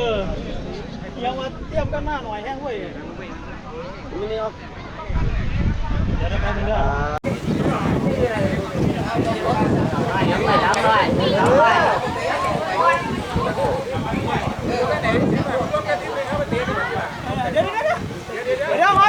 ออเที่ยวมาเตรียมกันมาหน่อยแห้งเว้ยนี่นี่ครับเดี๋ยวได้ไปเรื่อยเดี๋ยวเดี๋ยวเดี๋ยวเดี๋ยวเดี๋ยวมา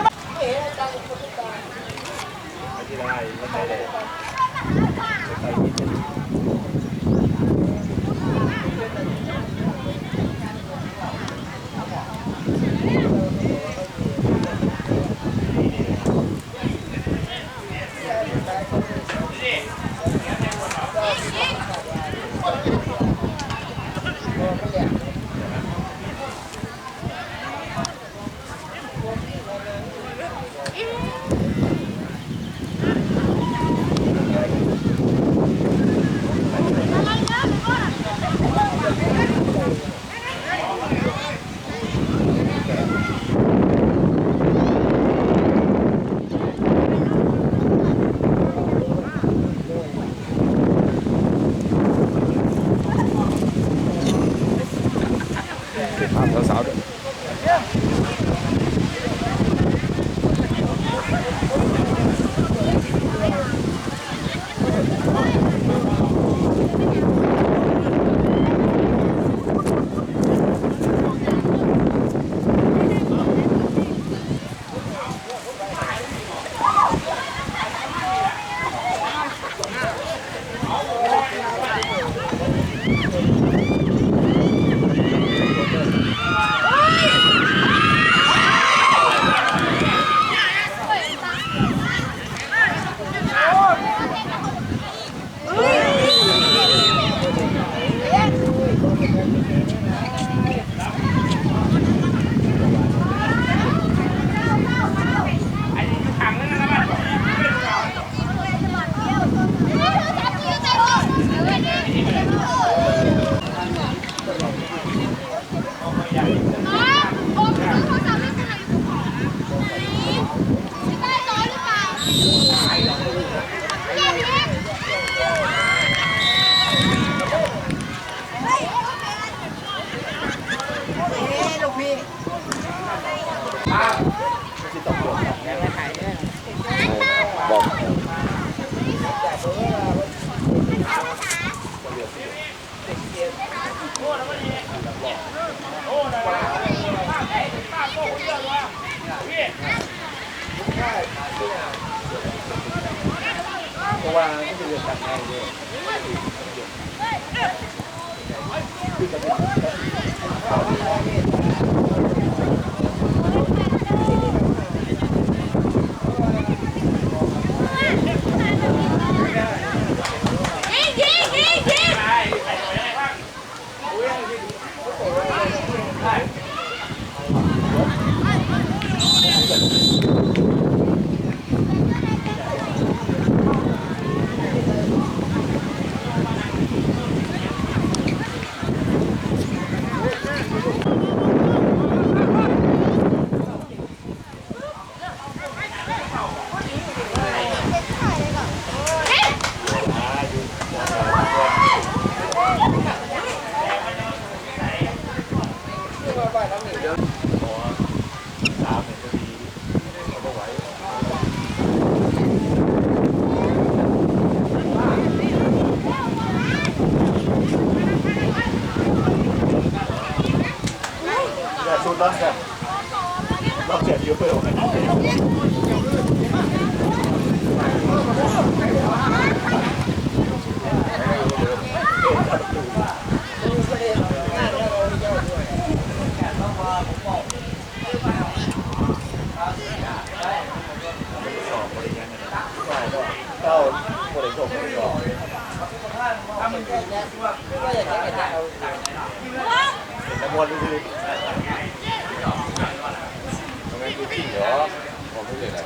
Yeah. าว่าที่จะเรียนตัดงานด้วยแต่ชุดเนี่ยเราเจ็บเยอะไปห มดเก้าบริโภคบริโภคแต่มวลคือทำไมคือที่เหรอผมไม่ เลยนะ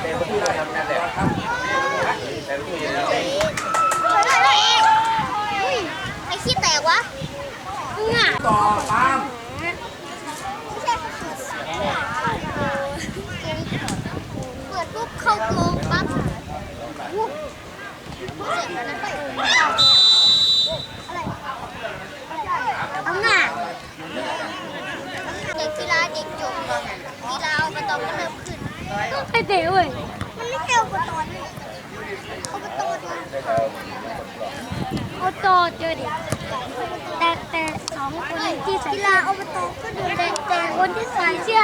ไอ้ขี้แตกวะมึงอะต่อปามเปิดปุ๊บเข้าโกงปั๊บวุ้บเจ็บแล้วนะอะไรเอาหน้าเด็กกีฬาเด็กจบกีฬาเอาไปต่อก็เลย ใครเตะเว้ยมันไม่ใช่อบตนี่อบตนะอุบตเจอดิแต่แต่สองคนที่ใส่กีฬาอบตก็ดูแต่แต่คนที่ใส่เสื้อ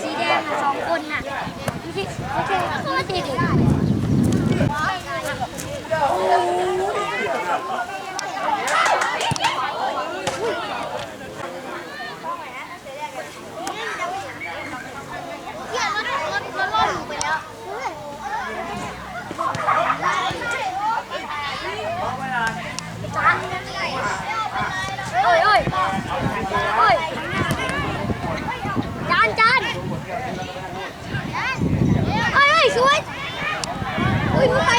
สีแดงสองคนน่ะโอเคโอเคดิ อ้ยเอ้ยเอ้ยจานจานเอ้ยเอ้ยสวยอุ้ยมึงไป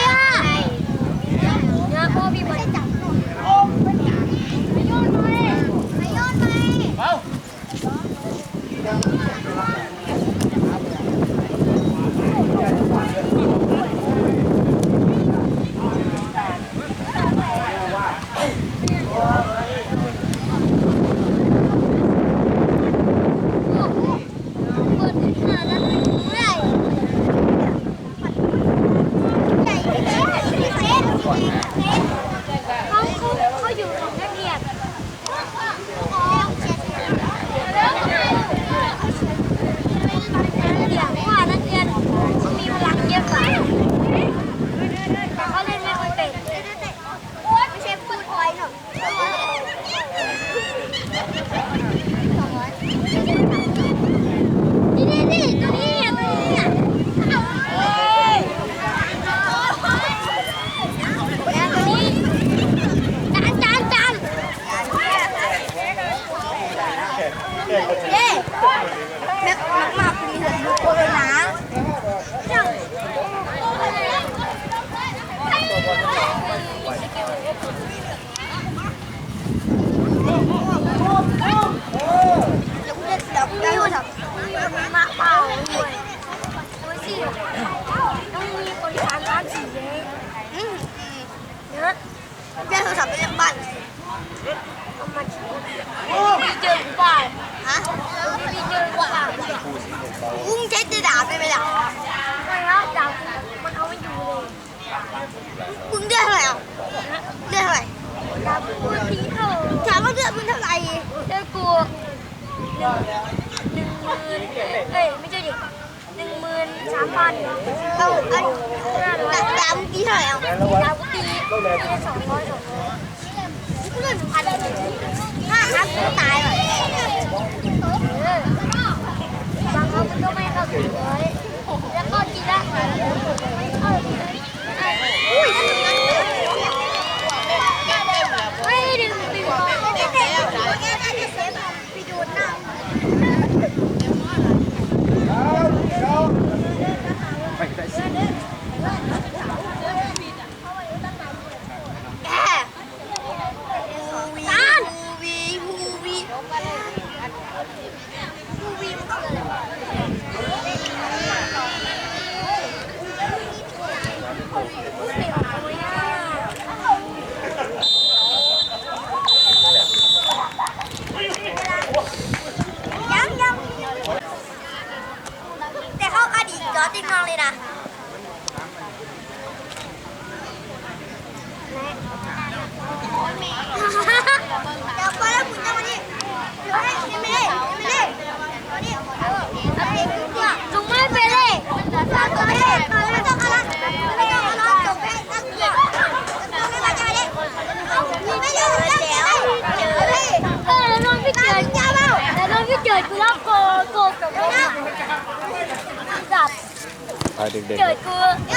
พาเด็กเจิดกูเ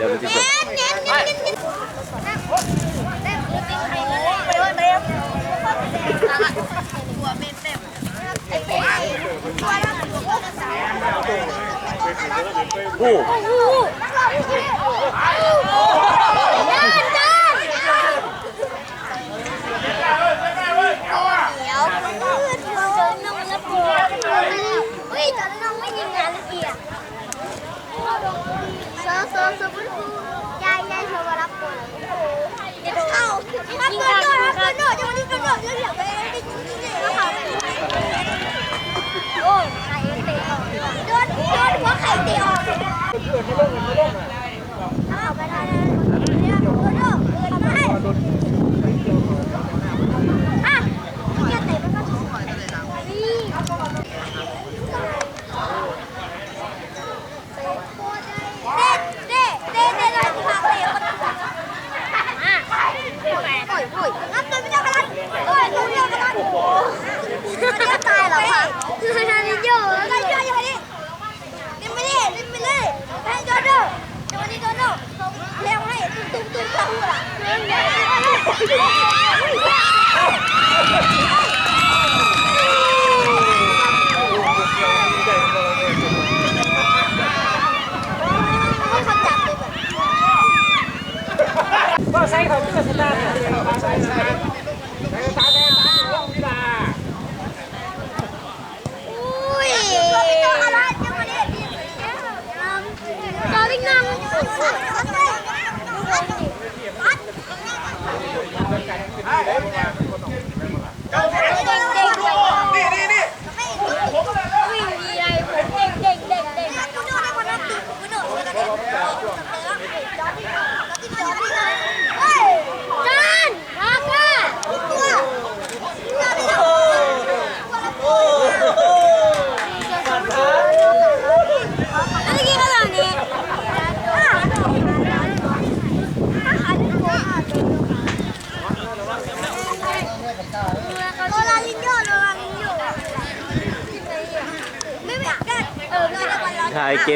ดี๋ย เซอร์เซอร์เซอร์พูยายยายเธอมารับปวดเดี๋ยวเข้าครับเพื่อนด้วยครับเพื่อนด้วยจะมาดิ้นกันด้วยเดี๋ยวเดี๋ยวไปดิ้นดิ้นดิ้นแล้วเขาโอ้ยไข่เตะออกโดนโดนหัวไข่เตะออกเอาไปได้เลยเนี่ยโดนโดนทำให้อะเนี่ยเตะมันก็ถูกนี่เด้เด้เด้เด้เลยที่พาเตะคนอะโอ้ยโอ้ยนับตัวไม่ได้ขนาดโอ้ยตัวไม่ได้ขนาดมันจะตายเหรอคะคือทำเยอะแล้วก็เยอะอย่างนี้ ดิมไปดิดิมไปเลยให้โดโดเดี๋ยววันนี้โดโดเลี้ยงให้ตุ้มตุ้มตุ้มเข้าหัวละเลี้ยงเลี้ยง ให้เขาจับเลยแบบอุ้ยตัวพี่ตัวอะไรจังวันนี้ตัวพี่น้องเด็กๆ นี่นี่นี่ วิ่งดีไรผมเด็กเด็กเด็กเด็กกูโดนได้คนละตีกูโดนคนละตีจอดที่จอดที่จอดที่เฮ้ยจานมาค่ะตัวตัวพี่น้องอะไรกินขนาดนี้โดนลาลินโยโดนลาลินโยไม่อยากได้เออไม่ได้วันร้อ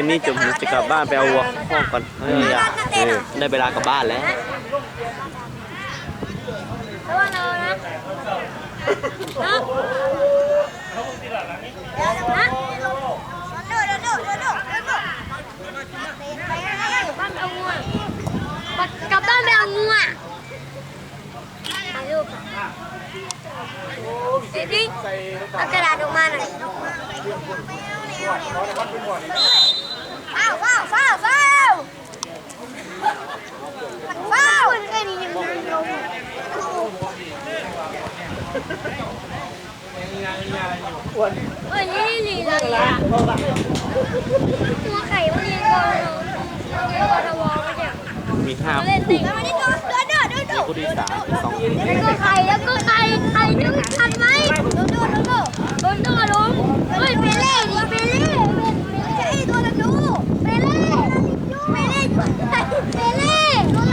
นี้จบผมจะกลับบ้านไปเอาวัวเข้าห้องก่อนเอออยากเออได้เวลากลับบ้านแล้ว ระวังเรานะนะนะโดดโดดโดดโดดโดดบ้านเอางัวกลับบ้านไปเอางัวถ่ายรูปเด็ดดิเอากระดาษออกมาหน่อยว้าวว้าวว้าวว้าวว้าวมันแค่นี้ยังนั่งลงเอ้ยนี่นี่เลยอะหัวไข่มันเรียนกอนเรียนกอนวอไม่ใช่มีห้าเล่นติมาดิโดนโดนโดนโดนผู้โดยสารสองแล้วก็ใครแล้วก็ใครใครดึงทันไหมโดนโดนโดนโดนโดนลงเฮ้ยเปเล่ดิเปเล่ใช่ตัวละนูเปเล่เปเล่ เป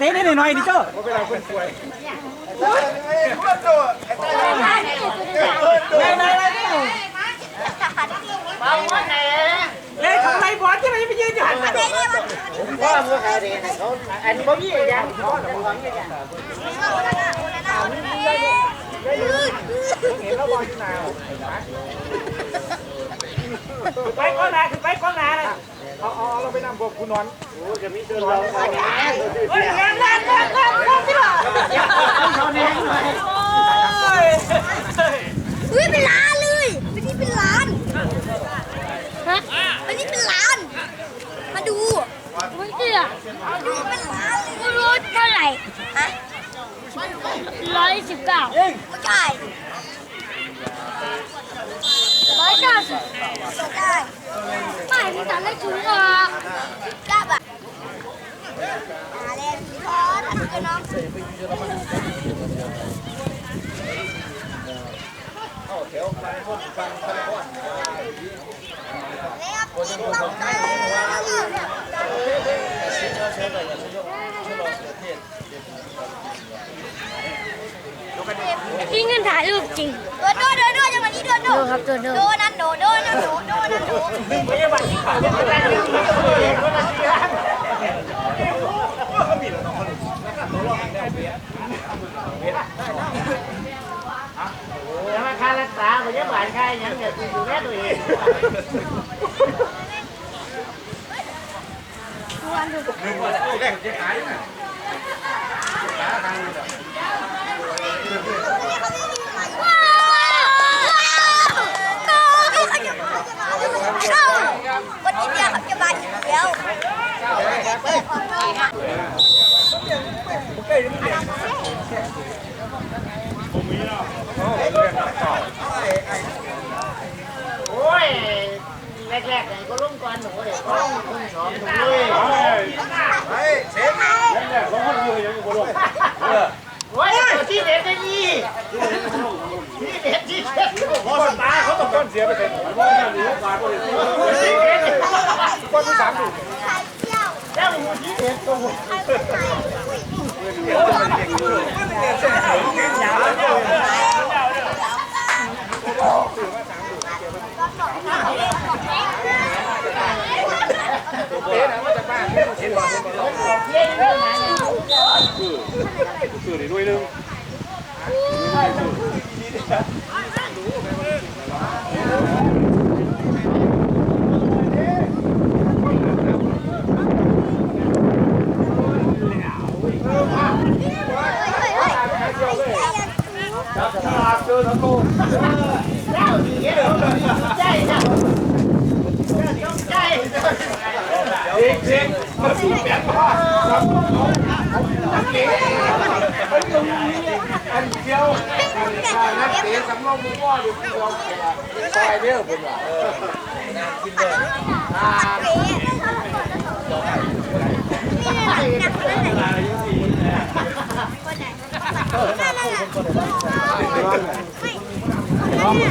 เตะนิดหน่อยดิโจ้าคนป่วยเล่นของไรบอลที่มันไปยืนอยู่หันว่าเมื่อนเขาอันบ่มีอย่างเขาหวังอย่างเห็นแล้วบอลอยู่หนาวไปก้อนหนาขึ้นไหนาเลย เอาเอาเราไปนำพวกคุณนอนโอ้จะมีเดินเราเฮ้ยงานงานงานงานงานที่หลังเขาแน่หน่อยโอ้ยอุ้ยเป็นล้านเลยวันนี้เป็นล้านฮะวันนี้เป็นล้าน มาดูไม่เชื่อดูเป็นล้านไม่รู้เท่าไหร่ฮะร้อยสิบเก้าไม่ใช่ร้อยเก้าสิบได้ ไม่พี่ตันได้ถึงอะกลับะอาเล่นพอทันกันน้องแล้วกินต้องไปพี่เงินถ่ายรูปจริงโดนโดนโดนโดนจังหวะนี้โดน โดนครับโดนโดนโดนนั่นโดนโดนนั่นโดนโดนนั่นโดนพยาบาลที่ขาไม่ได้เลยแล้วมาค่ารักษาพยาบาลค่าอย่างเงี้ยดูแลตัวเองว้าวก็ให้เขาจะมาจะมาเข้าวันนี้เนี่ยเขาจะมาอีกแล้ว โอ้ยแรกๆเนี่ยก็ลุ่มก่อนหนูเด็กก็ลุ่มคุณสองหนูเลยเฮ้ยเซ็ตเนี่ยเขาพูดอยู่ยังอยู่ลกเออโอ้ยตัวที่เด็ดได้ดีที่เด็ดที่เด็ดพอสตา อนเสียไปเป็นก้อนเสียไปเป็นก้อนที่สามถูกแล้วมึงยี่เอ็ดตัวมึงเอ๊ะนะมาจากบ้านเห็นบ้านเห็นบ้านคือคือในด้วยนึง อันเดียวอันนั้นเสียสำรองพ่ออยู่เดียวซอยเดียวเป็นว่าเออกินเลยอ่าไม่